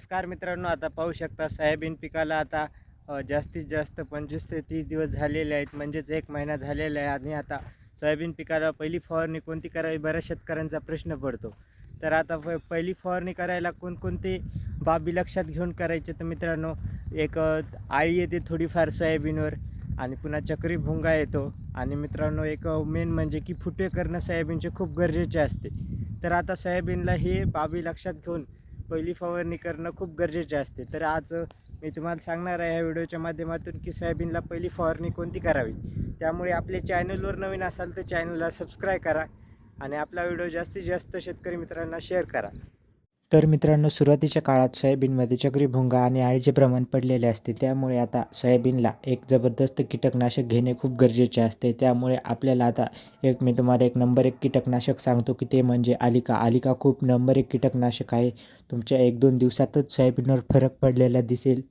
नमस्कार मित्रांनो आता पाहू शकता सोयाबीन पिकाला आता जास्तीत जास्त पंचवीस ते तीस दिवस झालेले आहेत. म्हणजेच एक महिना झालेला आहे आणि आता सोयाबीन पिकाला पहिली फवारणी कोणती करावी? बऱ्याच शेतकऱ्यांचा प्रश्न पडतो. तर आता प पहिली फवारणी करायला कोणकोणती बाबी लक्षात घेऊन करायचे? तर मित्रांनो एक आळी येते थोडीफार सोयाबीनवर आणि पुन्हा चक्री भुंगा येतो. आणि मित्रांनो एक मेन म्हणजे की फुटे करणं सोयाबीनचे खूप गरजेचे असते. तर आता सोयाबीनला हे बाबी लक्षात घेऊन पहिली फवारणी करणं खूप गरजेचे असते. तर आज मी तुम्हाला सांगणार आहे या व्हिडिओच्या माध्यमातून की सोयाबीनला पहिली फवारणी कोणती करावी. त्यामुळे आपल्या चॅनलवर नवीन असाल तर चॅनलला सबस्क्राईब करा आणि आपला व्हिडिओ जास्तीत जास्त शेतकरी मित्रांना शेअर करा. तर मित्रांनो सुरुवातीच्या काळात सोयाबीनमध्ये चक्रीभुंगा आणि आळीचे प्रमाण पडलेले असते. त्यामुळे आता सोयाबीनला एक जबरदस्त कीटकनाशक घेणे खूप गरजेचे असते. त्यामुळे आपल्याला आता एक मी तुम्हाला एक नंबर एक कीटकनाशक सांगतो की ते म्हणजे आलिका आलिका खूप नंबर एक कीटकनाशक आहे. तुमच्या एक दोन दिवसातच सोयाबीनवर फरक पडलेला दिसेल.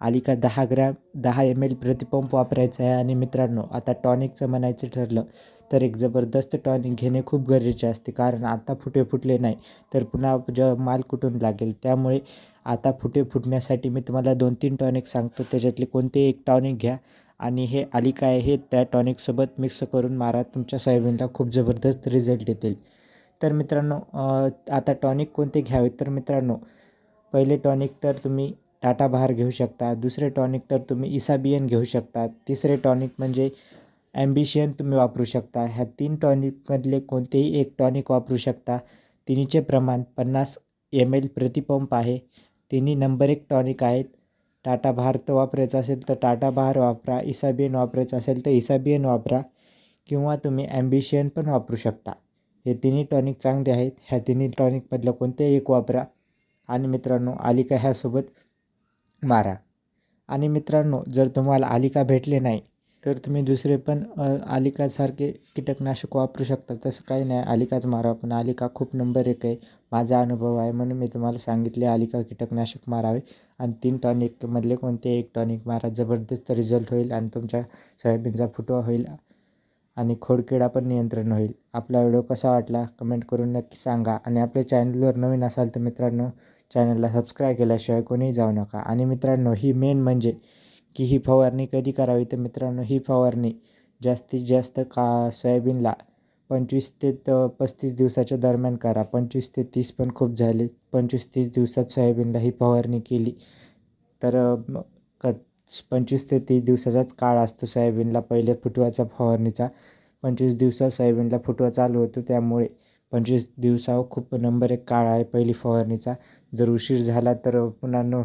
आलिका दहा ग्रॅम दहा एम एल प्रतिपंप वापरायचा आहे. आणि मित्रांनो आता टॉनिकचं म्हणायचं ठरलं तर एक जबरदस्त टॉनिक घेणे खूप गरजेचे असते. कारण आता फुटे फुटले नाही तर पुन्हा जेव्हा माल कुठून लागेल? त्यामुळे आता फुटे फुटण्यासाठी मी तुम्हाला दोन तीन टॉनिक सांगतो. त्याच्यातले कोणते एक टॉनिक घ्या आणि हे आली आहे हे त्या टॉनिकसोबत मिक्स करून मारा. तुमच्या सोयाबीनला खूप जबरदस्त रिझल्ट येतील तर मित्रांनो आता टॉनिक कोणते घ्यावे? तर मित्रांनो पहिले टॉनिक तर तुम्ही टाटा बहार घेऊ शकता. दुसरे टॉनिक तर तुम्ही इसाबियन घेऊ शकता. तिसरे टॉनिक म्हणजे ॲम्बिशियन तुम्ही वापरू शकता. ह्या तीन टॉनिकमधले कोणतेही एक टॉनिक वापरू शकता. तिन्हीचे प्रमाण पन्नास एम एल प्रतिपंप आहे. तिन्ही नंबर एक टॉनिक आहेत. टाटा भारत तर वापरायचं असेल तर टाटा भार वापरा. इसाबियन वापरायचं असेल तर इसाबियन वापरा. किंवा तुम्ही ॲम्बिशियन पण वापरू शकता. हे तिन्ही टॉनिक चांगले आहेत. ह्या तिन्ही टॉनिकमधलं कोणतेही एक वापरा. आणि मित्रांनो आलिका ह्यासोबत मारा. आणि मित्रांनो जर तुम्हाला आलिका भेटले नाही तर तुम्ही दुसरे पण आलिकासारखे कीटकनाशक वापरू शकता. तसं काही नाही. आलिकाच मारा. पण आलिका खूप नंबर एक आहे. माझा अनुभव आहे म्हणून मी तुम्हाला सांगितले आलिका कीटकनाशक मारावे. आणि तीन टॉनिकमधले कोणते? एक टॉनिक मारा. जबरदस्त रिझल्ट होईल आणि तुमच्या सोयाबीनचा फुटवा होईल आणि खोडकिडा पण नियंत्रण होईल. आपला व्हिडिओ कसा वाटला? कमेंट करून नक्की सांगा. आणि आपल्या चॅनलवर नवीन असाल तर मित्रांनो चॅनलला सबस्क्राईब केल्याशिवाय कोणीही जाऊ नका. आणि मित्रांनो ही मेन म्हणजे की ही फवारणी कधी करावी? तर मित्रांनो ही फवारणी जास्तीत जास्त का? सोयाबीनला पंचवीस ते पस्तीस दिवसाच्या दरम्यान करा. पंचवीस ते तीस पण खूप झाले. पंचवीस तीस दिवसात सोयाबीनला ही फवारणी केली. तर क पंचवीस ते तीस दिवसाचाच काळ असतो सोयाबीनला. पहिले फुटवाचा फवारणीचा पंचवीस दिवसात सोयाबीनला फुटवा चालू होतो. त्यामुळे पंचवीस दिवसावर खूप नंबर एक काळ आहे पहिली फवारणीचा. जर उशीर झाला तर पुन्हा न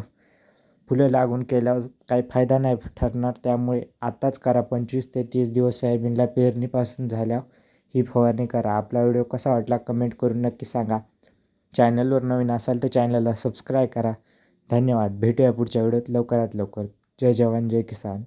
फुलं लागून केल्यावर काही फायदा नाही ठरणार. त्यामुळे आत्ताच करा. पंचवीस ते तीस दिवस सोयाबीनला पेरणीपासून झाल्यावर ही फवारणी करा. आपला व्हिडिओ कसा वाटला कमेंट करून नक्की सांगा. चॅनलवर नवीन असाल तर चॅनलला सबस्क्राईब करा. धन्यवाद. भेटूया पुढच्या व्हिडिओत लवकरात लवकर. जय जवान जय किसान.